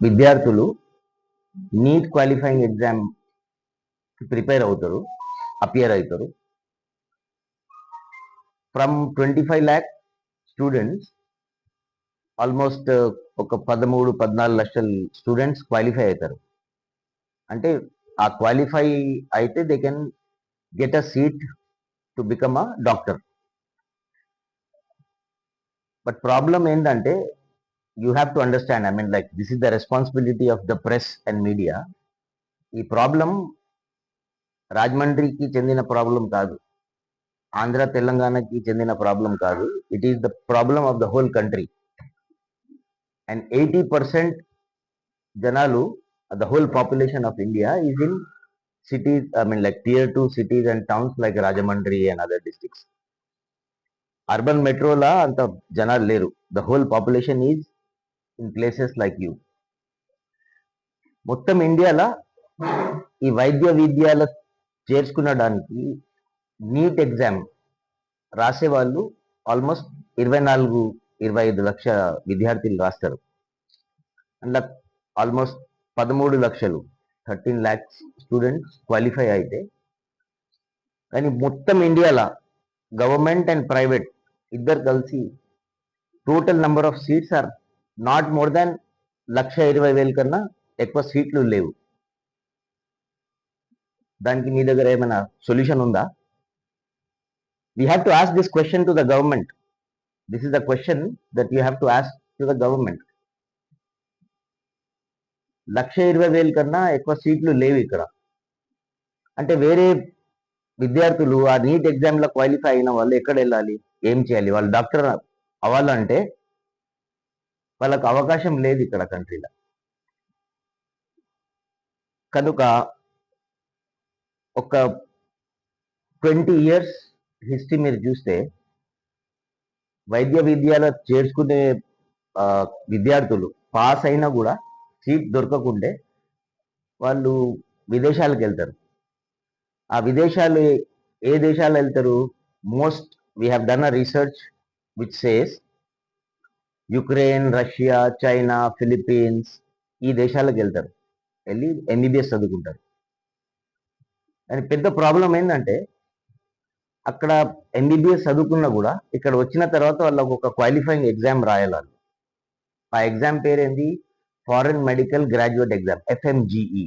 విద్యార్థులు NEET qualifying exam prepare అవుతారు appear అవుతారు. From twenty five lakh students almost ఒక పదమూడు పద్నాలుగు లక్షల స్టూడెంట్స్ క్వాలిఫై అవుతారు. అంటే ఆ క్వాలిఫై అయితే they can get a seat to become a doctor but problem ఏంటంటే you have to understand I mean like this is the responsibility of the press and media ఈ ప్రాబ్లం రాజమండ్రికి చెందిన problem కాదు. ఆంధ్ర తెలంగాణకి చెందిన ప్రాబ్లం కాదు. It is the problem of the whole country and eighty percent జనాలు the whole population of India is in cities I mean like tier two cities and towns like Rajahmundry and other districts urban మెట్రోలా అంత జనాలు లేరు. The whole population is in places like you మొత్తం ఇండియాలో ఈ వైద్య విద్యాల చేర్చుకునడానికి నీట్ ఎగ్జామ్ రాసేవాళ్ళు ఆల్మోస్ట్ ఇరవై నాలుగు ఇరవై ఐదు లక్ష విద్యార్థులు రాస్తారు. అందులో ఆల్మోస్ట్ పదమూడు లక్షలు థర్టీన్ ల్యాక్స్ స్టూడెంట్స్ క్వాలిఫై అయితే. కానీ మొత్తం ఇండియాలో గవర్నమెంట్ అండ్ ప్రైవేట్ ఇద్దరు కలిసి total number of seats are not more than లక్ష ఇరవై వేల కన్నా ఎక్కువ సీట్లు లేవు. దానికి మీ దగ్గర ఏమైనా సొల్యూషన్ ఉందా? We have to ask this question to the government this is the question that you have to ask to the government లక్ష ఇరవై వేల కన్నా ఎక్కువ సీట్లు లేవు ఇక్కడ. అంటే వేరే విద్యార్థులు ఆ నీట్ ఎగ్జామ్లో క్వాలిఫై అయిన వాళ్ళు ఎక్కడ వెళ్ళాలి? ఏం చేయాలి? వాళ్ళు డాక్టర్ అవ్వాలంటే వాళ్ళకు అవకాశం లేదు ఇక్కడ కంట్రీలో కనుక ఒక ట్వంటీ ఇయర్స్ హిస్టరీ మీరు చూస్తే వైద్య విద్యలో చేర్చుకునే విద్యార్థులు పాస్ అయినా కూడా సీట్ దొరకకుండే వాళ్ళు విదేశాలకు వెళ్తారు. ఆ విదేశాలు ఏ దేశాలు వెళ్తారు? Most we have done a research which says Ukraine Russia China Philippines ఈ దేశాలకు వెళ్తారు. వెళ్ళి ఎంబీబీఎస్ చదువుకుంటారు. అండ్ పెద్ద ప్రాబ్లం ఏంటంటే అక్కడ ఎంబీబీఎస్ చదువుకున్నా కూడా ఇక్కడ వచ్చిన తర్వాత వాళ్ళకు ఒక క్వాలిఫైయింగ్ ఎగ్జామ్ రాయాలి ఆ ఎగ్జామ్ పేరు ఏంది foreign medical graduate exam FMGE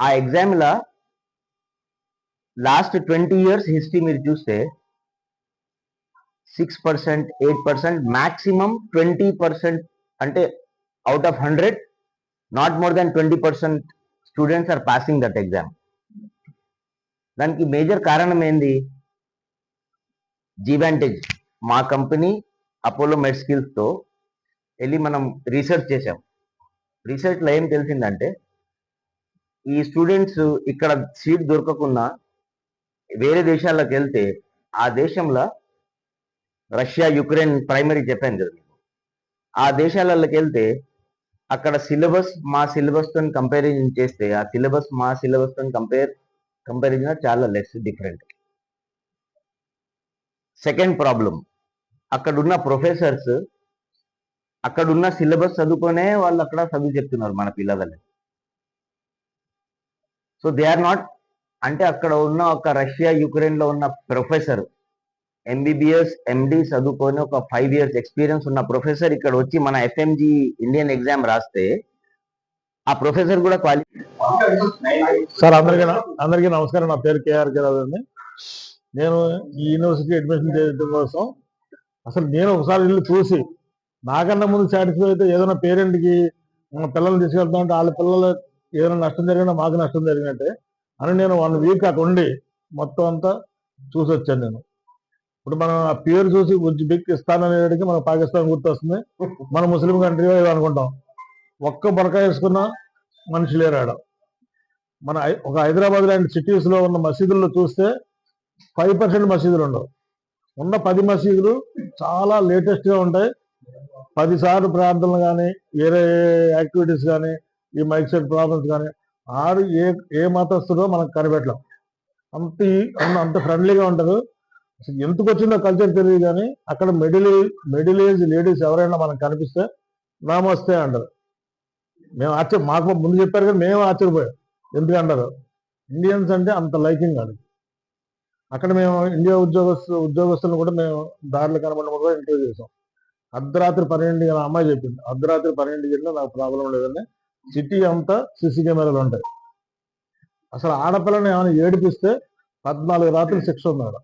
ఆ ఎగ్జామ్ లా లాస్ట్ ట్వంటీ ఇయర్స్ హిస్టరీ మీరు చూస్తే six percent eight percent maximum twenty percent అంటే out of hundred not more than twenty percent students are passing that exam దానికి major కారణం ఏంది? జీవాంటేజ్ మా company Apollo మెడ్స్కిల్స్తో వెళ్ళి మనం రీసెర్చ్ చేసాం రీసెర్చ్లో ఏం తెలిసిందంటే ఈ స్టూడెంట్స్ ఇక్కడ సీట్ దొరకకుండా వేరే దేశాలకు వెళ్తే ఆ దేశంలో రష్యా యుక్రెయిన్ ప్రైమరీ చెప్పాను కదా మీకు. ఆ దేశాలలోకి వెళ్తే అక్కడ సిలబస్ మా సిలబస్తో కంపారిజన్ చేస్తే ఆ సిలబస్ మా సిలబస్తో కంపేర్ కంపారిజన్ చాలా లెస్ డిఫరెంట్ సెకండ్ ప్రాబ్లం అక్కడున్న ప్రొఫెసర్స్ అక్కడున్న సిలబస్ చదువుకునే వాళ్ళు అక్కడ చదువు చెప్తున్నారు మన పిల్లలని. సో దే ఆర్ నాట్ అంటే అక్కడ ఉన్న ఒక రష్యా యుక్రెయిన్లో ఉన్న ప్రొఫెసర్ ఎంబీబీఎస్ ఎండి చదువుకొని ఒక ఫైవ్ ఇయర్స్ ఎక్స్పీరియన్స్ ఉన్న ప్రొఫెసర్ ఇక్కడ వచ్చి మన ఎఫ్ఎంజి ఇండియన్ ఎగ్జామ్ రాస్తే ఆ ప్రొఫెసర్ కూడా క్వాలి సార్ అందరికీ అందరికీ నమస్కారం. నా పేరు కేఆర్ గారు అండి. నేను ఈ యూనివర్సిటీ అడ్మిషన్ చేయడం కోసం అసలు నేను ఒకసారి వెళ్ళి చూసి నాకన్నా ముందు సాటిస్ఫై అయితే ఏదైనా పేరెంట్కి మన పిల్లల్ని తీసుకెళ్తా ఉంటే వాళ్ళ పిల్లలు ఏదైనా నష్టం జరిగినా మాకు నష్టం జరిగినట్టే అని నేను వన్ వీక్ అక్కడ ఉండి మొత్తం అంతా చూసి వచ్చాను నేను. ఇప్పుడు మనం ఆ పేరు చూసి ఉజ్బెకిస్తాన్ అనేటికి మన పాకిస్తాన్ గుర్తొస్తుంది. మన ముస్లిం కంట్రీ అనుకుంటాం. ఒక్క బొరకాయ వేసుకున్న మనిషి లేరాడు. మన ఒక హైదరాబాద్ లాంటి సిటీస్లో ఉన్న మసీదుల్లో చూస్తే ఫైవ్ పర్సెంట్ మసీదులు ఉండవు. ఉన్న పది మసీదులు చాలా లేటెస్ట్గా ఉంటాయి. పది సార్లు ప్రార్థనలు కానీ వేరే యాక్టివిటీస్ కానీ ఈ మైక్ సెట్ ప్రాబ్లమ్స్ కానీ ఆరు ఏ ఏ మతస్థుడో మనకు కనిపెట్టలేం. అంత అంత- అంత ఫ్రెండ్లీగా ఉంటారు అసలు ఎందుకు వచ్చిందో కల్చర్ తెలియదు కానీ అక్కడ మిడిల్ మిడిల్ ఏజ్ లేడీస్ ఎవరైనా మనకు కనిపిస్తే నమస్తే అంటారు. మేము ఆశ్చర్య మాకు ముందు చెప్పారు కానీ మేము ఆశ్చర్యపోయాం. ఎందుకు అంటారు? ఇండియన్స్ అంటే అంత లైకింగ్ కాదు. అక్కడ మేము ఇండియా ఉద్యోగస్తు ఉద్యోగస్తులను కూడా మేము దారిలో కనబడినప్పుడు కూడా ఇంటర్వ్యూ చేసాం. అర్ధరాత్రి పన్నెండు గంటల అమ్మాయి చెప్పింది. అర్ధరాత్రి పన్నెండు గంటల నాకు ప్రాబ్లం లేదని సిటీ అంతా సిసి కెమెరాలు ఉంటాయి. అసలు ఆడపిల్లని ఏమైనా ఏడిపిస్తే పద్నాలుగు రాత్రులు శిక్ష ఉంది ఆడ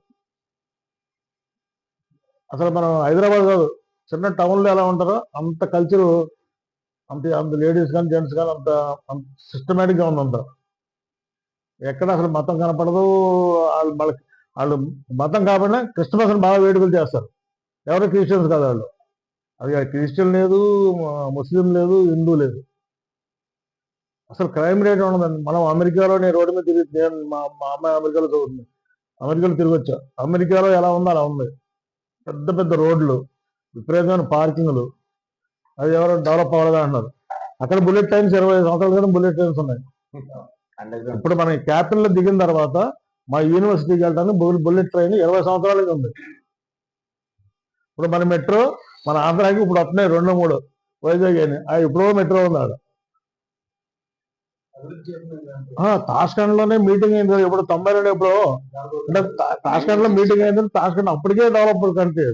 అసలు మనం హైదరాబాద్ కాదు చిన్న టౌన్లో ఎలా ఉంటారో అంత కల్చర్ అంత అంత లేడీస్ కానీ జెంట్స్ కానీ అంత అంత సిస్టమేటిక్గా ఉంది అంత. ఎక్కడ అసలు మతం కనపడదు వాళ్ళు వాళ్ళకి వాళ్ళు మతం కాకుండా క్రిస్టమస్ని బాగా వేడుకలు చేస్తారు. ఎవరు క్రిస్టియన్స్ కాదు వాళ్ళు. అది క్రిస్టియన్ లేదు ముస్లిం లేదు హిందూ లేదు. అసలు క్రైమ్ రేట్ ఉండదండి మనం అమెరికాలో నేను రోడ్డు మీద తిరిగి నేను మా మా అమ్మాయి అమెరికాలో చదువుతుంది. అమెరికాలో తిరిగి వచ్చా. అమెరికాలో ఎలా ఉందో అలా ఉంది. పెద్ద పెద్ద రోడ్లు విపరీతమైన పార్కింగ్లు. అది ఎవరో డెవలప్ అవ్వలేదు అంటున్నారు. అక్కడ బుల్లెట్ ట్రైన్స్ ఇరవై సంవత్సరాల క్రితం బుల్లెట్ ట్రైన్స్ ఉన్నాయి. ఇప్పుడు మన క్యాపిటల్లో దిగిన తర్వాత మా యూనివర్సిటీకి వెళ్ళడానికి బుల్- బుల్లెట్ ట్రైన్ ఇరవై సంవత్సరాలకి ఉంది. ఇప్పుడు మన మెట్రో మన ఆంధ్రాకి ఇప్పుడు వస్తున్నాయి రెండు మూడు. వైజాగ్ అని ఆ ఎప్పుడో మెట్రో ఉంది ఆడ తాష్కండ్లోనే మీటింగ్ అయింది ఇప్పుడు తొంభై రెండు ఎప్పుడు? అంటే తా- తాష్కండ్లో మీటింగ్ అయింది తాష్కండ్ అప్పటికే డెవలప్ కంట్రీ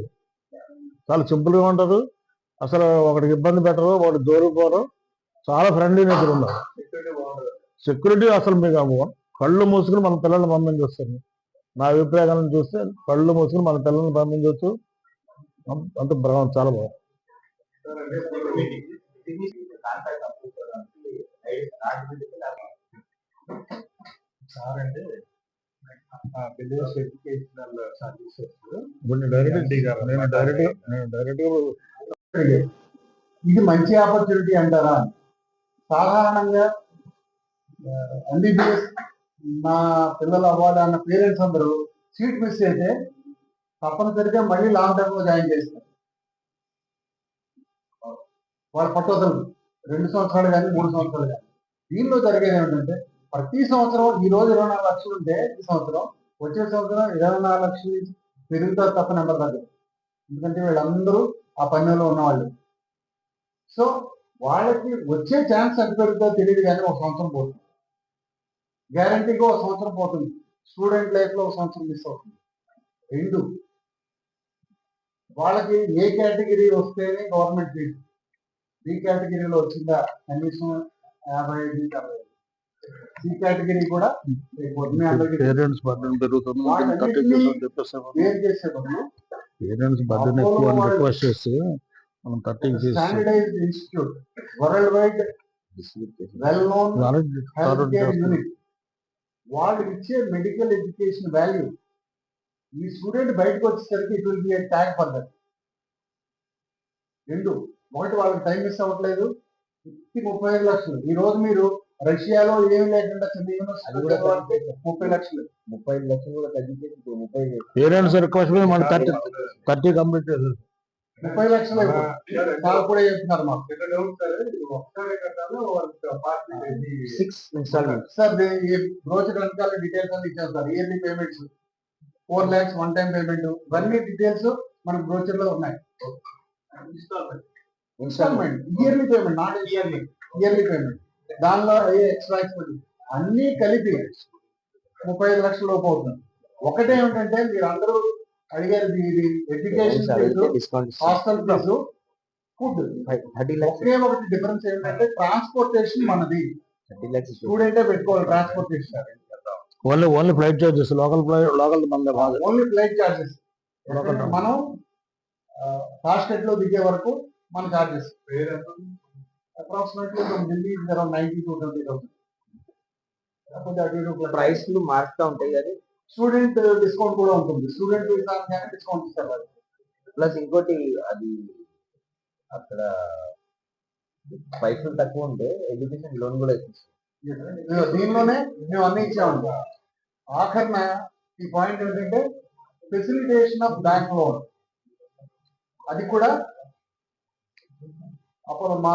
చాలా సింపుల్గా ఉంటారు అసలు ఒకటికి ఇబ్బంది పెట్టరు ఒకటి జోరుకోరు చాలా ఫ్రెండ్లీ నేచర్ ఉన్నారు సెక్యూరిటీ అసలు మీకు అవ్వ. కళ్ళు మూసుకుని మన పిల్లల్ని పంపించొస్తుంది నా అభిప్రాయం చూస్తే కళ్ళు మూసుకుని మన పిల్లల్ని పంపించవచ్చు అంత- అంత చాలా బాగుంది సార్ అంటే విలేజ్ ఎడ్యుకేషనల్ సర్వీసెస్ ఇప్పుడు నేను డైరెక్ట్ నేను డైరెక్ట్ నేను డైరెక్ట్ ఇది మంచి ఆపర్చునిటీ అంటారా? సాధారణంగా ఎంబీబీఎస్ నా పిల్లలు అవ్వాలి అన్న పేరెంట్స్ అందరూ సీట్ మిస్ అయితే తప్పనిసరిగా మళ్ళీ లాంగ్ టర్మ్లో జాయిన్ చేస్తారు. వాళ్ళ పట్టుదల రెండు సంవత్సరాలు కానీ మూడు సంవత్సరాలు కానీ. దీనిలో జరిగేది ఏమిటంటే ప్రతి సంవత్సరం ఈ రోజు ఇరవై నాలుగు లక్షలు ఉంటే ఈ సంవత్సరం వచ్చే సంవత్సరం ఇరవై నాలుగు లక్షలు పెరుగుతారు తప్ప నెంబర్ తగ్గదు ఎందుకంటే వీళ్ళందరూ ఆ పనిలో ఉన్నవాళ్ళు. సో వాళ్ళకి వచ్చే ఛాన్స్ ఎంత పెరుగుతుందో తెలియదు కానీ ఒక సంవత్సరం పోతుంది. గ్యారంటీగా ఒక సంవత్సరం పోతుంది. స్టూడెంట్ లైఫ్లో ఒక సంవత్సరం మిస్ అవుతుంది. రెండు వాళ్ళకి ఏ కేటగిరీ వస్తేనే గవర్నమెంట్ ఫీజు. బి కేటగిరీలో వచ్చిందా? కనీసం యాభై ఐదు నుంచి అరవై సి కేటగిరీ కూడా. పేరెంట్స్ బర్డెన్ పెరుగుతుంది. వాళ్ళన్నిటినీ చెప్పేస్తాం ఏం చేసే బదులు పేరెంట్స్ బర్డెన్ ఎక్కువ అని రిక్వెస్ట్ చేస్తే మనం థర్టీకి తీస్తాం standardized institute world wide well known health care unit వాళ్ళు ఇచ్చే మెడికల్ ఎడ్యుకేషన్ వాల్యూ ఈ స్టూడెంట్ బయటకు వచ్చేసరికి it will be tag for that రెండు ఒకటి వాళ్ళకి టైం మిస్ అవ్వట్లేదు. ముప్పై ఐదు లక్షలు. ఈ రోజు మీరు రష్యాలో ఏమి లేకుండా ముప్పై లక్షలు. ముప్పై ఐదు లక్షలు కూడా తగ్గించేసి ఇప్పుడు ముప్పై పేరెంట్స్ రిక్వెస్ట్ మన థర్టీ థర్టీ కంప్లీట్ ముప్పై లక్షలు సార్ కూడా చెప్తున్నారు మాకు. సిక్స్ ఇన్స్టాల్మెంట్ సార్ ఈ బ్రోచర్ వెనకాల డీటెయిల్స్ అన్ని ఇచ్చారు sir yearly payments four lakhs one time payment ఇవన్నీ డీటెయిల్స్ మన బ్రోచర్లో ఉన్నాయి. Instalment yearly payment not yearly yearly payment దానిలో ఏ ఎక్స్ట్రా ఎక్స్పెంట్ అన్ని కలిపి ముప్పై ఐదు లక్షల లోపు అవుతుంది. ఒకటే ఏమిటంటే మీరు అందరూ అడిగారు ఇది education hostel fee food thirty lakhs ఒకే ఒకటి డిఫరెన్స్ ఏంటంటే ట్రాన్స్పోర్టేషన్ మనది. థర్టీ లాక్స్ స్టూడెంటే పెట్టుకోవాలి transportation only only flight charges local flight local only flight charges. మనం కాస్కెట్లో దిగే వరకు మన charges approximately from Delhi around ninety to twenty thousand ప్రైస్లు మారుతూ ఉంటాయి కానీ స్టూడెంట్ డిస్కౌంట్ కూడా ఉంటుంది. స్టూడెంట్ కానీ డిస్కౌంట్ ఇస్తారు. ప్లస్ ఇంకోటి అది అక్కడ పైసలు తక్కువ ఉంటే ఎడ్యుకేషన్ లోన్ కూడా ఇస్తుంది దీనిలోనే మేము అన్ని ఇచ్చామండి ఆఖరిన ఈ పాయింట్ ఏంటంటే ఫెసిలిటేషన్ ఆఫ్ బ్యాంక్ లోన్ అది కూడా అప్పుడు మా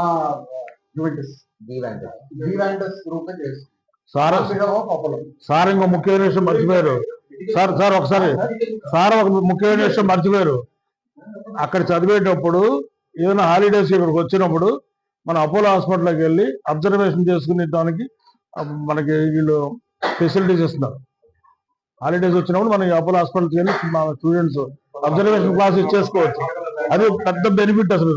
జీవాంటస్ గ్రూప్ చేస్తుంది. సార్ ఇంకో ముఖ్యమైన విషయం మర్చిపోయారు. సార్ సార్ ఒకసారి. సార్ ఒక ముఖ్యమైన విషయం మర్చిపోయారు. అక్కడ చదివేటప్పుడు ఏదైనా హాలిడేస్ ఇక్కడికి వచ్చినప్పుడు మన అపోలో హాస్పిటల్కి వెళ్ళి అబ్జర్వేషన్ చేసుకునే దానికి ఆ, మనకి వీళ్ళు ఫెసిలిటీస్ ఇస్తున్నారు. హాలిడేస్ వచ్చినప్పుడు మనకి అపోలో హాస్పిటల్కి వెళ్ళి మా స్టూడెంట్స్ అబ్జర్వేషన్ క్లాస్ ఇచ్చేసుకోవచ్చు. అది పెద్ద బెనిఫిట్ అసలు.